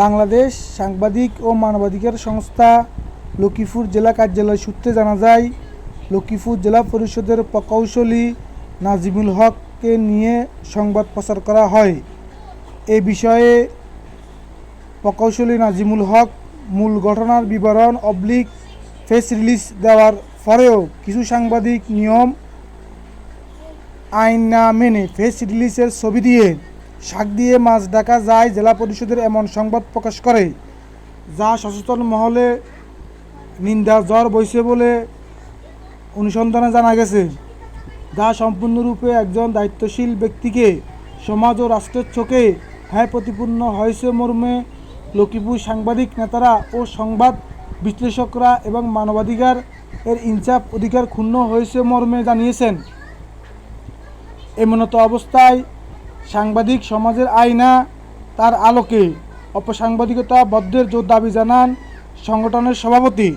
বাংলাদেশ সাংবাদিক ও মানবাধিকার সংস্থা লক্ষ্মীপুর জেলা কার্যালয় সূত্রে জানা যায়, লক্ষ্মীপুর জেলা পরিষদের প্রকৌশলী নাজিমুল হককে নিয়ে সংবাদ প্রচার করা হয়। এ বিষয়ে প্রকৌশলী নাজিমুল হক মূল ঘটনার বিবরণ অবলিক ফেস রিলিজ দেওয়ার পরেও কিছু সাংবাদিক নিয়ম, আইন না মেনে ফেস রিলিজের ছবি দিয়ে শাক দিয়ে মাছ ডাকা যায়, জেলা পরিষদের এমন সংবাদ প্রকাশ করে, যা সচেতন মহলে নিন্দা, জ্বর বইছে বলে অনুসন্ধানে জানা গেছে। যা সম্পূর্ণরূপে একজন দায়িত্বশীল ব্যক্তিকে সমাজ ও রাষ্ট্রের চোখে হ্যাঁ প্রতিপূর্ণ হয়েছে মর্মে লক্ষ্মীপুর সাংবাদিক নেতারা ও সংবাদ বিশ্লেষকরা এবং মানবাধিকার এর ইনসাফ অধিকার ক্ষুণ্ণ হয়েছে মর্মে জানিয়েছেন। এমনত অবস্থায় সাংবাদিক সমাজের আয়না তার আলোকে অপসাংবাদিকতা বদ্ধের জোর দাবি জানান সংগঠনের সভাপতি।